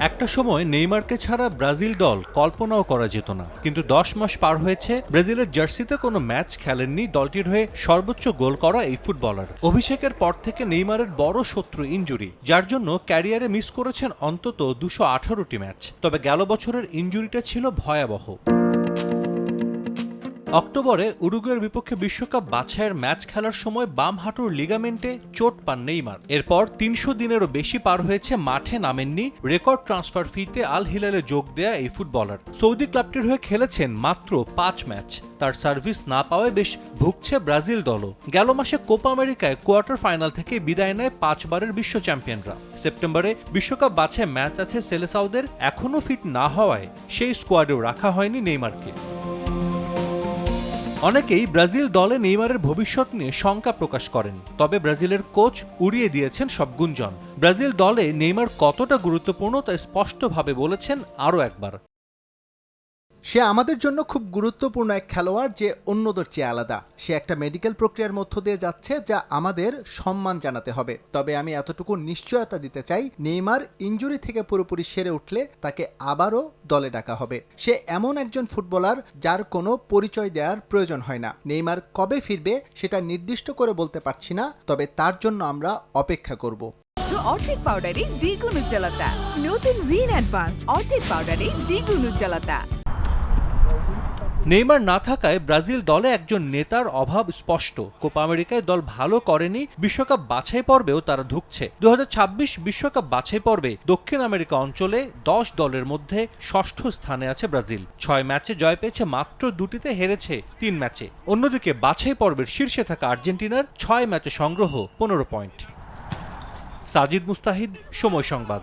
একটা সময় নেইমারকে ছাড়া ব্রাজিল দল কল্পনাও করা যেত না। কিন্তু দশ মাস পার হয়েছে, ব্রাজিলের জার্সিতে কোনো ম্যাচ খেলেননি দলটির হয়ে সর্বোচ্চ গোল করা এই ফুটবলার। অভিষেকের পর থেকে নেইমারের বড় শত্রু ইঞ্জুরি যার জন্য ক্যারিয়ারে মিস করেছেন অন্তত দুশো আঠারোটি ম্যাচ। তবে গেল বছরের ইঞ্জুরিটা ছিল ভয়াবহ। অক্টোবরে উরুগুয়ের বিপক্ষে বিশ্বকাপ বাছাইয়ের ম্যাচ খেলার সময় বাম হাঁটুর লিগামেন্টে চোট পান নেইমার। এরপর তিনশো দিনেরও বেশি পার হয়েছে, মাঠে নামেননি, রেকর্ড ট্রান্সফার ফিতে আল হিলালে যোগ দেয়া এই ফুটবলার। সৌদি ক্লাবটির হয়ে খেলেছেন মাত্র পাঁচ ম্যাচ। তার সার্ভিস না পাওয়ায় বেশ ভুগছে ব্রাজিল দলও। গেল মাসে কোপা আমেরিকায় কোয়ার্টার ফাইনাল থেকে বিদায় নেয় পাঁচবারের বিশ্ব চ্যাম্পিয়নরা। সেপ্টেম্বরে বিশ্বকাপ বাছে ম্যাচ আছে সেলেসাউদের এখনও ফিট না হওয়ায় সেই স্কোয়াডেও রাখা হয়নি নেইমারকে। অনেকেই ব্রাজিল দলে নেইমারের ভবিষ্যৎ নিয়ে শঙ্কা প্রকাশ করেন, তবে ব্রাজিলের কোচ উড়িয়ে দিয়েছেন সব গুঞ্জন। ব্রাজিল দলে নেইমার কতটা গুরুত্বপূর্ণ তা স্পষ্টভাবে বলেছেন আরও একবার। সে আমাদের জন্য খুব গুরুত্বপূর্ণ এক খেলোয়াড় যে অন্যদের চেয়ে আলাদা। সে একটা মেডিকেল প্রক্রিয়ার মধ্য দিয়ে যাচ্ছে যা আমাদের সম্মান জানাতে হবে। তবে আমি এতটুকু নিশ্চয়তা দিতে চাই, নেইমার ইঞ্জুরি থেকে পুরোপুরি সেরে উঠলে তাকে আবারও দলে ডাকা হবে। সে এমন একজন ফুটবলার যার কোনো পরিচয় দেওয়ার প্রয়োজন হয় না। নেইমার কবে ফিরবে সেটা নির্দিষ্ট করে বলতে পারছি না, তবে তার জন্য আমরা অপেক্ষা করব। অর্ধেক পাউডারে দ্বিগুণ উজ্জ্বলতা। নতুন রিন অ্যাডভান্সড অর্ধেক পাউডারে দ্বিগুণ উজ্জ্বলতা। নেইমার না থাকায় ব্রাজিল দলে একজন নেতার অভাব স্পষ্ট। কোপা আমেরিকায় দল ভালো করেনি, বিশ্বকাপ বাছাই পর্বেও তারা ধুঁকছে। দু বিশ্বকাপ বাছাই পর্বে দক্ষিণ আমেরিকা অঞ্চলে দশ দলের মধ্যে ষষ্ঠ স্থানে আছে ব্রাজিল। ছয় ম্যাচে জয় পেয়েছে মাত্র দুটিতে হেরেছে তিন ম্যাচে। অন্যদিকে বাছাই পর্বের শীর্ষে থাকা আর্জেন্টিনার ছয় ম্যাচে সংগ্রহ পনেরো পয়েন্ট। সাজিদ মুস্তাহিদ, সময় সংবাদ।